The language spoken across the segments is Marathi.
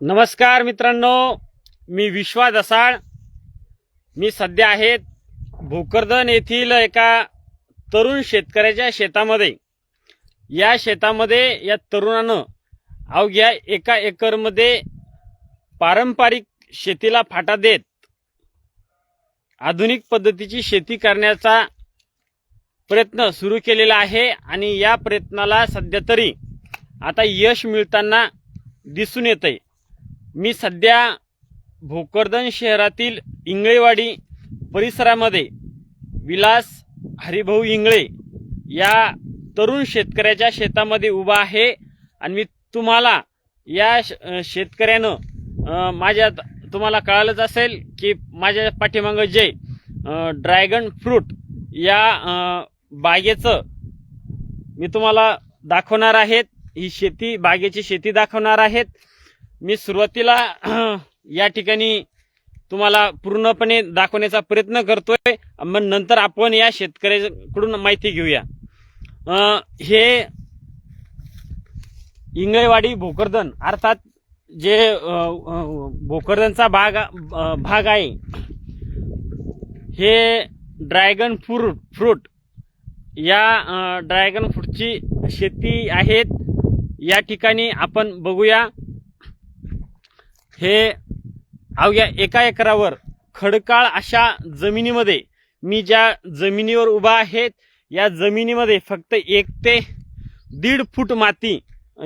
नमस्कार मित्रांनो मी विश्वा दसाळ. मी सध्या आहे भोकरदन येथील एका तरुण शेतकऱ्याच्या शेतामध्ये. या शेतामध्ये या तरुणानं अवघ्या एका एकरमध्ये पारंपरिक शेतीला फाटा देत आधुनिक पद्धतीची शेती करण्याचा प्रयत्न सुरू केलेला आहे आणि या प्रयत्नाला सध्या तरी आता यश मिळताना दिसून येतंय. मी सध्या भोकरदन शहरातील इंगळेवाडी परिसरामध्ये विलास हरिभाऊ इंगळे या तरुण शेतकऱ्याच्या शेतामध्ये उभा आहे. आणि मी तुम्हाला या श- शेतकऱ्यानं माझ्या तुम्हाला कळालंच असेल की माझ्या पाठीमागं जे ड्रॅगन फ्रूट या बागेचं मी तुम्हाला दाखवणार आहेत. ही शेती बागेची शेती दाखवणार आहेत. मी सुरुवातीला या ठिकाणी तुम्हाला पूर्णपणे दाखवण्याचा प्रयत्न करतोय. मग नंतर आपण या शेतकऱ्याकडून माहिती घेऊया. हे इंगळेवाडी भोकरदन अर्थात जे भोकरदनचा भाग भाग आहे हे ड्रॅगन फ्रूट फ्रूट या ड्रॅगन फ्रूटची शेती आहेत. या ठिकाणी आपण बघूया. हे अवघ्या एका एकरावर खडकाळ अशा जमिनीमध्ये मी ज्या जमिनीवर उभा आहेत या जमिनीमध्ये फक्त एक ते दीड फूट माती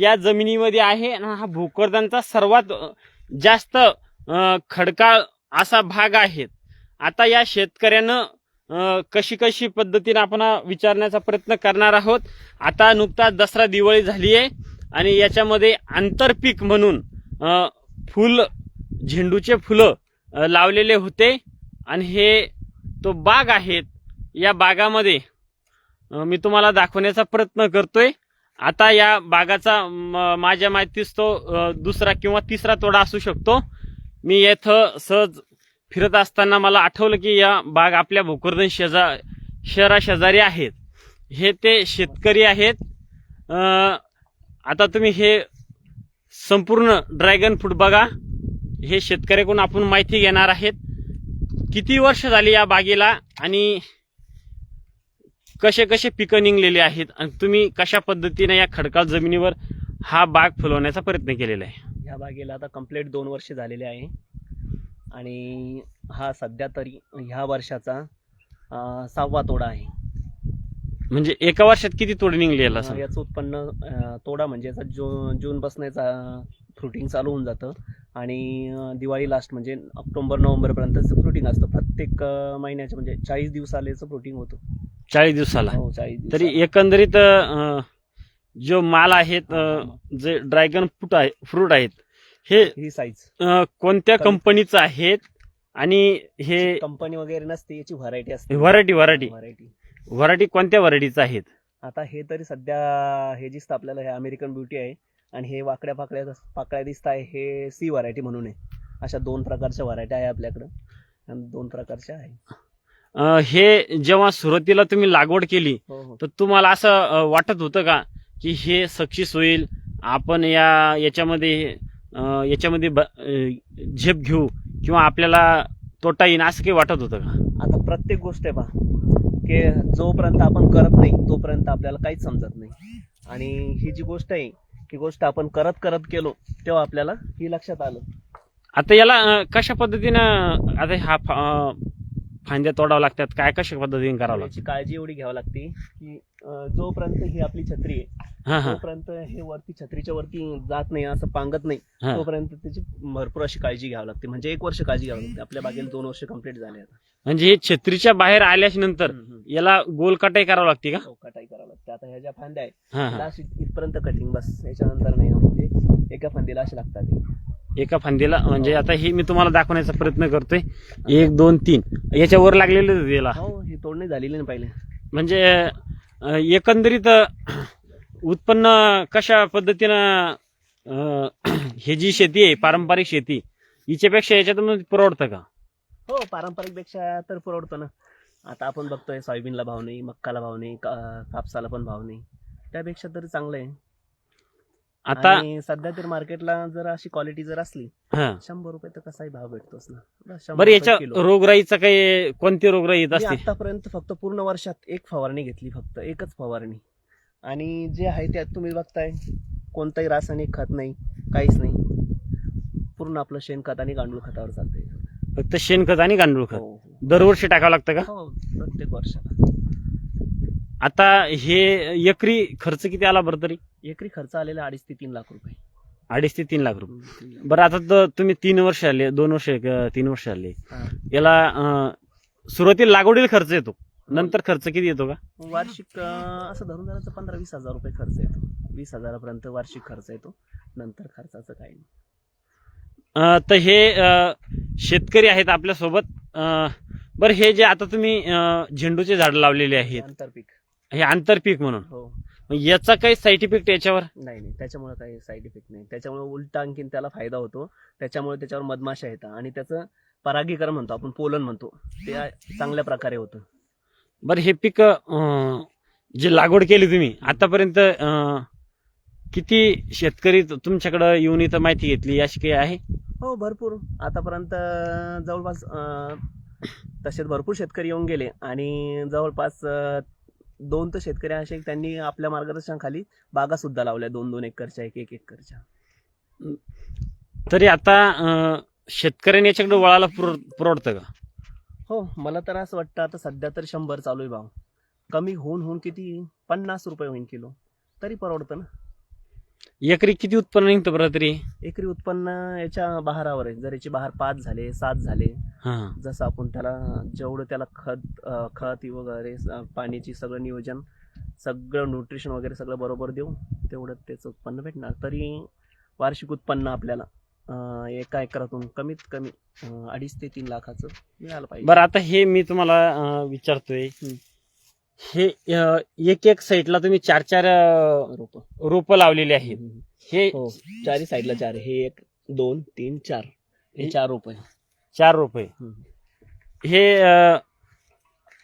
या जमिनीमध्ये आहे. आणि हा भोकरदांचा सर्वात जास्त खडकाळ असा भाग आहे. आता या शेतकऱ्यानं कशी कशी पद्धतीने आपण विचारण्याचा प्रयत्न करणार आहोत? आता नुकताच दसरा दिवाळी झाली आहे आणि याच्यामध्ये आंतरपीक म्हणून फुल झेंडूचे फुलं लावलेले होते. आणि हे तो बाग आहेत या बागामध्ये मी तुम्हाला दाखवण्याचा प्रयत्न करतोय. आता या बागाचा म- माझ्या माहितीस तो दुसरा किंवा तिसरा तोडा असू शकतो. मी येथं सहज फिरत असताना मला आठवलं की या बाग आपल्या भोकरदन शेजा शहरा शेजारी आहेत. हे ते शेतकरी आहेत. आता तुम्ही हे संपूर्ण ड्रॅगन फ्रूट बघा. हे शेतकऱ्याकडून आपण माहिती घेणार आहेत. किती वर्ष झाली या बागेला आणि कसे कसे पिकं निघलेले आहेत आणि तुम्ही कशा पद्धतीने या खडकाळ जमिनीवर हा बाग फुलवण्याचा प्रयत्न केलेला आहे? ह्या बागेला आता कंप्लीट दोन वर्ष झालेले आहे. आणि हा सध्या तरी ह्या वर्षाचा सहावा तोडा आहे. म्हणजे एका वर्षात किती तोडे निघले याला सांग? याचं उत्पन्न अं, तोडा म्हणजे याचा जू जून बसण्याचा फ्रुटिंग चालू होऊन जातं. आणि अं, दिवाळी लास्ट म्हणजे ऑक्टोबर नोव्हेंबरपर्यंत फ्रुटिंग असतं. प्रत्येक अं, महिन्याच्या म्हणजे चाळीस दिवसाला फ्रुटिंग होतं. चाळीस दिवसाला? हो चाळीस तरी एकंदरीत अं, जो माल आहेत अं, जे ड्रॅगन फ्रूट आहे फ्रूट आहेत हे ही साईज अं, कोणत्या कंपनीचं आहेत? आणि हे कंपनी वगैरे नसते याची व्हरायटी असते. व्हरायटी व्हरायटी व्हरायटी व्हरायटी कोणत्या व्हरायटीचं आहेत? आता हे तरी सध्या हे दिसतं आपल्याला हे अमेरिकन ब्युटी आहे. आणि हे वाकड्या पाकड्या पाकळ्या दिसत आहे हे सी व्हरायटी म्हणून आहे. अशा दोन प्रकारच्या व्हरायटी आहे आपल्याकडं. आणि दोन प्रकारच्या आहे. अं, हे जेव्हा सुरुवातीला तुम्ही लागवड केली हो हो. तर तुम्हाला असं अं, वाटत होतं का की हे सक्सेस होईल आपण या याच्यामध्ये अं, याच्यामध्ये ब- अं, झेप घेऊ किंवा आपल्याला तोटा येईन असं काही वाटत होतं का? आता प्रत्येक गोष्ट आहे पहा की जोपर्यंत आपण करत नाही तोपर्यंत आपल्याला काहीच समजत नाही. आणि ही जी गोष्ट आहे ही गोष्ट आपण करत करत गेलो तेव्हा आपल्याला ही लक्षात आलं. आता याला अं, कशा पद्धतीनं आता हा फा- अं, फांद्या तोडावं लागतात. काय कशा पद्धतीने करावं लागतं याची काळजी एवढी घ्यावी लागते की अं, जोपर्यंत ही आपली छत्री आहे हा हा. तोपर्यंत हे वरती छत्रीच्या वरती जात नाही असं पांगत नाही हा. तोपर्यंत त्याची भरपूर अशी काळजी घ्यावी लागते. म्हणजे एक वर्ष काळजी घ्यावी लागते. आपल्या बागेला दोन वर्ष कंप्लीट झाले आता. म्हणजे हे छत्रीच्या बाहेर आल्याच्यानंतर हम्म, हम्म. याला गोल कटाई करावं लागते का? हो, कटाई करावी लागते. आता ह्या ज्या फांद्या आहे हा हा. लास्ट इथपर्यंत कटिंग बस. याच्यानंतर नाही म्हणजे एका फांदीला असे लागतात. हे. एका फांदीला. म्हणजे आता हे मी तुम्हाला दाखवण्याचा प्रयत्न करतोय. एक दोन तीन. याच्यावर लागलेलं याला. हो हे तोडणी झालेली ना पहिले. म्हणजे अं, एकंदरीत अं, उत्पन्न कशा पद्धतीनं अं, हे जी शेती आहे पारंपरिक शेती हिच्यापेक्षा याच्यातून परवडतं का? हो पारंपरिकपेक्षा तर परवडतो ना. आता आपण बघतोय सोयाबीनला भाव नाही मक्काला भाव नाही का- कापसाला पण भाव नाही. त्यापेक्षा तरी चांगलं आहे. आता आणि सध्या तर मार्केटला जर अशी क्वालिटी जर असली हा. शंभर रुपये तर कसाही भाव भेटतोच ना? बस शंभर बरं रुपये याच्या किलो. रोगराईचा काही कोणती रोगराई येत मी असते? आतापर्यंत फक्त पूर्ण वर्षात एक फवारणी घेतली फक्त एकच फवारणी. आणि जे आहे त्यात तुम्ही बघताय कोणताही रासायनिक खत नाही काहीच नाही. पूर्ण आपलं शेणखत आणि गांडूळ खतावर चालतंय. फक्त शेणखत आणि गांडूळ खत. हो. दरवर्षी टाकावं लागतं का? हो प्रत्येक वर्षाला. आता हे एकरी खर्च किती आला बरं तरी? एकरी खर्च आलेला अडीच ते तीन लाख रुपये. अडीच ते तीन लाख रुपये. बरं आता तर तुम्ही तीन वर्ष आले दोन वर्ष अं, तीन वर्ष आले. हा. याला अं, सुरुवातीला लागवडीला खर्च येतो. नंतर खर्च किती येतो का? वार्षिक अं, असं धरून धरायचं पंधरा वीस हजार रुपये खर्च येतो. वीस हजारापर्यंत वार्षिक खर्च येतो. नंतर खर्चाचं काही नाही. अं, तर हे अं, शेतकरी आहेत आपल्यासोबत. अं, बरं हे जे आता तुम्ही अं, झेंडूचे झाड लावलेले आहेत. आंतरपीक हे आंतरपीक म्हणून. हो. मग याचा काही साईड इफेक्ट याच्यावर? नाही नाही. त्याच्यामुळे काही साईड इफेक्ट नाही. त्याच्यामुळे उलटा आणखीन त्याला फायदा होतो. त्याच्यामुळे त्याच्यावर मधमाशा येतात आणि त्याचं परागीकरण म्हणतो आपण पोलन म्हणतो. ते चांगल्या प्रकारे होतं. बरं हे पीक अं, जे लागवड केली तुम्ही आतापर्यंत अं, किती शेतकरी तु- तुमच्याकडं येऊन इथं माहिती घेतली? अशी काही आहे? हो भरपूर. आतापर्यंत जवळपास अं, तसेच भरपूर शेतकरी येऊन गेले आणि जवळपास अं, दोन तर शेतकरी असे त्यांनी आपल्या मार्गदर्शनाखाली बागा सुद्धा लावल्या दोन दोन एकरच्या एक एक एकरच्या. तरी आता शेतकऱ्यांनी याच्याकडे वळाला पुर परवडतं का? हो मला तर असं वाटतं आता सध्या तर शंभर चालू आहे भाव. कमी होऊन होऊन किती? पन्नास रुपये होईन किलो. तरी परवडतं ना. एकरी किती उत्पन्न निघतं बरं तरी? एकरी उत्पन्न याच्या बहारावर आहे. जर याची बहार पाच झाले सात झाले जसं आपण त्याला जेवढं त्याला खत खत वगैरे पाण्याची सगळं नियोजन सगळं न्यूट्रिशन वगैरे सगळं बरोबर देऊ तेवढं त्याचं उत्पन्न भेटणार. तरी वार्षिक उत्पन्न आपल्याला एका एकरातून कमीत कमी अडीच ते तीन लाखाचं मिळालं पाहिजे. बरं आता हे मी तुम्हाला विचारतोय. हं. हे एक एक साईडला तुम्ही चार चार रोप. रोपं लावलेली आहेत. हे हो. चारही साईडला चार. हे एक दोन तीन चार. हे चार रोप आहे चार रोपे हं. अं,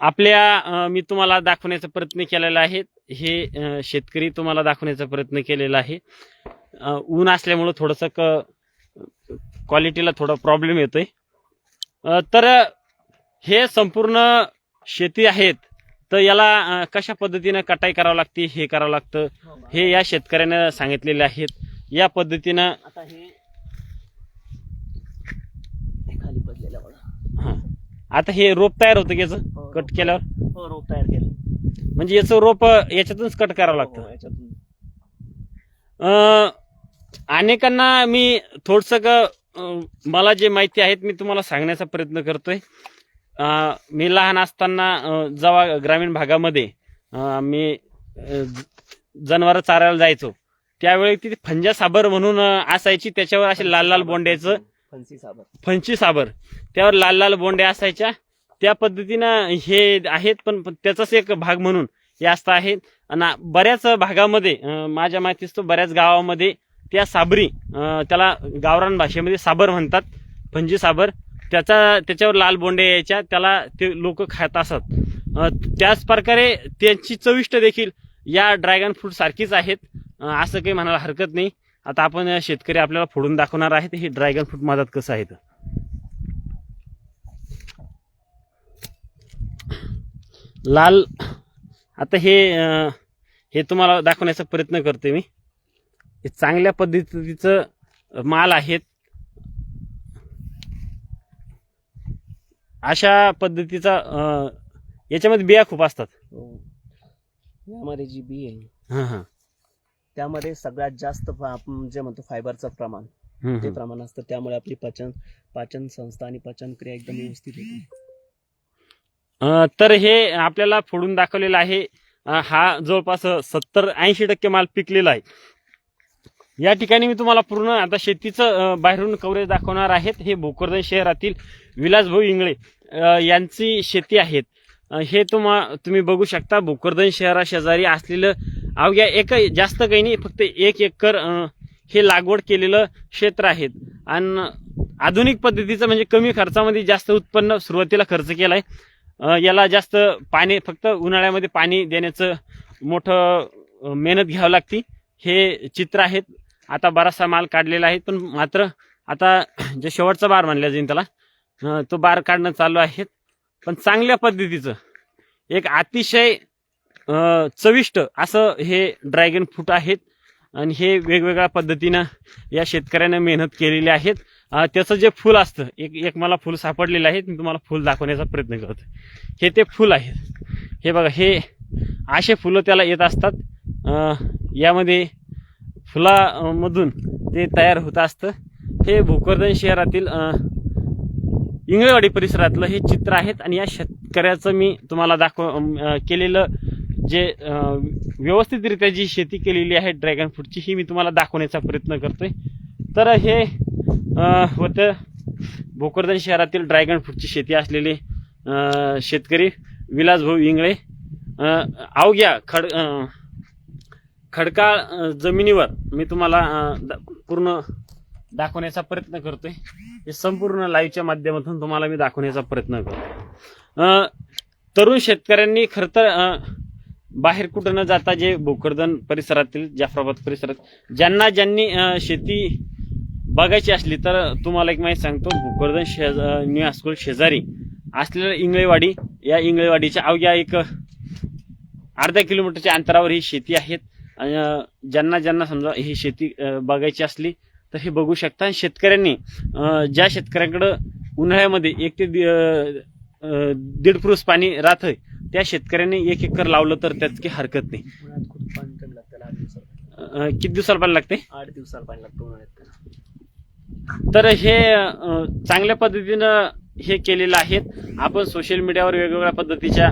आपल्या अं, मी तुम्हाला दाखवण्याचा प्रयत्न केलेला आहे. हे अं, शेतकरी तुम्हाला दाखवण्याचा प्रयत्न केलेला आहे. अं, ऊन असल्यामुळं थोडंसं क क्वालिटीला थोडा प्रॉब्लेम येतोय. अं, तर हे संपूर्ण शेती आहेत तर याला अं, कशा पद्धतीनं कटाई करावं लागते हे करावं लागतं हे या शेतकऱ्यानं सांगितलेले आहेत. या पद्धतीनं आता हे खाली पडलेलं बघा हां आता हे रोप तयार होतं की याचं? हो, कट रोप केल्यावर? हो रोप तयार केलं. म्हणजे याचं रोप याच्यातूनच कट करावं हो, लागतं याच्यातून. अं, अनेकांना मी थोडस मला जे माहिती आहेत मी तुम्हाला सांगण्याचा प्रयत्न करतोय. अं, मी लहान असताना अं, जेव्हा ग्रामीण भागामध्ये अं, मी जनावर चारायला जायचो. त्यावेळी तिथे फंजा साबर म्हणून अं, असायची. त्याच्यावर असे लाल लाल बोंड्याचं फणसी साबर. फंची साबर. त्यावर लाल लाल बोंड्या असायच्या. त्या पद्धतीनं हे आहेत पण त्याचाच एक भाग म्हणून हे असतं आहे आणि बऱ्याच भागामध्ये माझ्या माहितीच तो बऱ्याच गावामध्ये त्या साबरी त्याला गावरान भाषेमध्ये साबर म्हणतात फंजी साबर. त्याचा त्याच्यावर लाल बोंडे यायच्या त्याला ते लोक खात असत. त्याच प्रकारे त्यांची चविष्ट देखील या ड्रॅगन फ्रूट सारखीच आहेत. असं काही म्हणायला हरकत नाही. आता आपण शेतकरी आपल्याला फोडून दाखवणार आहेत हे ड्रॅगन फ्रूट मदत कसं आहे लाल आता हे हे तुम्हाला दाखवण्याचा प्रयत्न करते मी. हे चांगल्या पद्धतीचं माल आहेत. अशा पद्धतीचा याच्यामध्ये बिया खूप असतात. हो. यामध्ये जी बी आहे हां हां. त्यामध्ये सगळ्यात जास्त आपण जे म्हणतो फायबरचं प्रमाण ते. प्रमाण असतं. त्यामुळे आपली पचन पाचन संस्था आणि पचन क्रिया एकदम व्यवस्थित होते. तर हे आपल्याला फोडून दाखवलेलं आहे. हा जवळपास सत्तर ऐंशी टक्के माल पिकलेला आहे. या ठिकाणी मी तुम्हाला पूर्ण आता शेतीचं बाहेरून कव्हरेज दाखवणार आहेत. हे भोकरदन शहरातील विलासभाऊ इंगळे यांची शेती आहेत. हे तुम्हा तुम्ही बघू शकता. भोकरदन शहरा शेजारी असलेलं अवघ्या एक जास्त काही नाही फक्त एक एकर हे लागवड केलेलं क्षेत्र आहेत. आणि आधुनिक पद्धतीचं म्हणजे कमी खर्चामध्ये जास्त उत्पन्न सुरुवातीला खर्च केला आहे याला जास्त पाणी फक्त उन्हाळ्यामध्ये पाणी देण्याचं मोठं मेहनत घ्यावं लागते. हे चित्र आहेत. आता बराचसा माल काढलेला आहे पण मात्र आता जे शेवटचा बार मानला जाईल त्याला तो बार काढणं चालू आहे. पण चांगल्या पद्धतीचं एक अतिशय चविष्ट असं हे ड्रॅगन फ्रूट आहेत. आणि हे वेगवेगळ्या पद्धतीनं या शेतकऱ्यानं मेहनत केलेली आहेत. त्याचं जे फूल असतं एक एक मला फूल सापडलेलं आहे मी तुम्हाला फूल दाखवण्याचा प्रयत्न करतो हे ते फूल आहेत. हे बघा हे असे फुलं त्याला येत असतात. यामध्ये फुलामधून ते तयार होत असतं. हे भोकरदन शहरातील इंगळवाडी परिसरातलं हे चित्र आहेत आणि या शेतकऱ्याचं मी तुम्हाला दाखव केलेलं जे व्यवस्थितरित्या जी शेती केलेली आहे ड्रॅगन फ्रूटची ही मी तुम्हाला दाखवण्याचा प्रयत्न करतोय. तर हे होतं. भोकरदन शहरातील ड्रॅगन फ्रूटची शेती असलेले शेतकरी विलासभाऊ इंगळे अवघ्या खड खडकाळ जमिनीवर. मी तुम्हाला दा- पूर्ण दाखवण्याचा प्रयत्न करतोय. हे संपूर्ण लाईव्हच्या माध्यमातून तुम्हाला मी दाखवण्याचा प्रयत्न करतो तरुण शेतकऱ्यांनी खरं तर बाहेर कुठं न जाता जे भोकरदन परिसरातील जाफराबाद परिसरात ज्यांना ज्यांनी शेती बघायची असली तर तुम्हाला एक माहिती सांगतो भोकरदन शेज न्यू हायस्कूल शेजारी असलेल्या इंगळेवाडी या इंगळेवाडीच्या अवघ्या एक अर्धा किलोमीटरच्या अंतरावर ही शेती आहेत. आणि ज्यांना ज्यांना समजा ही शेती बघायची असली तर हे बघू शकता. आणि शेतकऱ्यांनी ज्या शेतकऱ्यांकडं उन्हाळ्यामध्ये एक ते दीड पुरुष पाणी राहतंय त्या शेतकऱ्यांनी एक एकर लावलं तर त्यात काही हरकत नाही. किती दिवसाला पाणी लागते आठ दिवसाला पाणी लागतं तर हे चांगल्या पद्धतीनं हे केलेलं आहेत. आपण सोशल मीडियावर वेगवेगळ्या पद्धतीच्या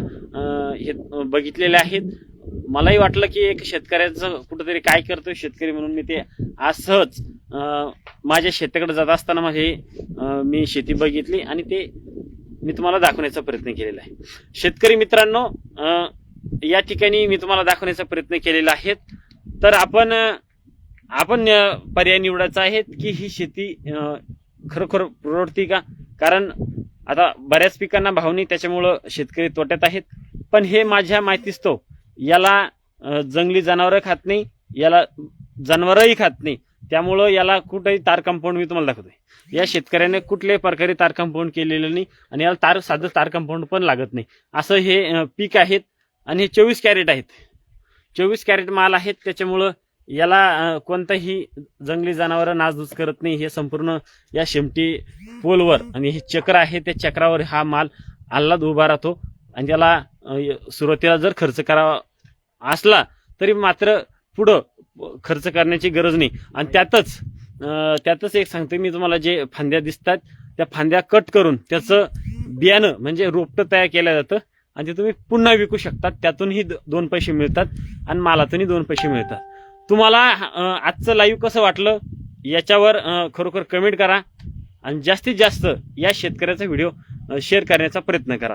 हे बघितलेल्या आहेत. मलाही वाटलं की एक शेतकऱ्याचं कुठंतरी काय करतो शेतकरी म्हणून मी ते आज सहज माझ्या शेताकडे जात असताना माझे मी शेती बघितली आणि ते मी तुम्हाला दाखवण्याचा प्रयत्न केलेला आहे. शेतकरी मित्रांनो या ठिकाणी मी तुम्हाला दाखवण्याचा प्रयत्न केलेला आहे. तर आपण आपण पर्याय निवडायचा आहे की ही शेती खरोखर परवडती का? कारण आता बऱ्याच पिकांना भाव नाही त्याच्यामुळं शेतकरी तोट्यात आहेत. पण हे माझ्या माहितीस्तव याला जंगली जनावरं खात नाही याला जनावरही खात नाही. त्यामुळं याला कुठेही तार कंपाऊंड मी तुम्हाला दाखवतोय. या शेतकऱ्याने कुठल्याही प्रकारे तार कंपाऊंड केलेलं नाही आणि याला तार साधं तार कंपाऊंड पण लागत नाही. असं हे पीक आहेत आणि हे चोवीस कॅरेट आहेत. चोवीस कॅरेट माल आहेत त्याच्यामुळं याला कोणतंही कोणताही जंगली जनावरं नासधूस करत नाही. हे संपूर्ण या शेमटी पोलवर आणि हे चक्र आहे त्या चक्रावर हा माल आल्हाद उभा राहतो. आणि त्याला सुरुवातीला जर खर्च करावा असला तरी मात्र पुढं खर्च करण्याची गरज नाही. आणि त्यातच त्यातच एक सांगतो मी तुम्हाला जे फांद्या दिसतात त्या फांद्या कट करून त्याचं बियाणं म्हणजे रोपटं तयार केलं जातं. आणि ते तुम्ही पुन्हा विकू शकतात. त्यातूनही द- दोन पैसे मिळतात आणि मालातूनही दोन पैसे मिळतात. तुम्हाला आजचं लाईव्ह कसं वाटलं? याच्यावर खरोखर कमेंट करा. आणि जास्तीत जास्त या शेतकऱ्याचा व्हिडिओ शेअर करण्याचा प्रयत्न करा.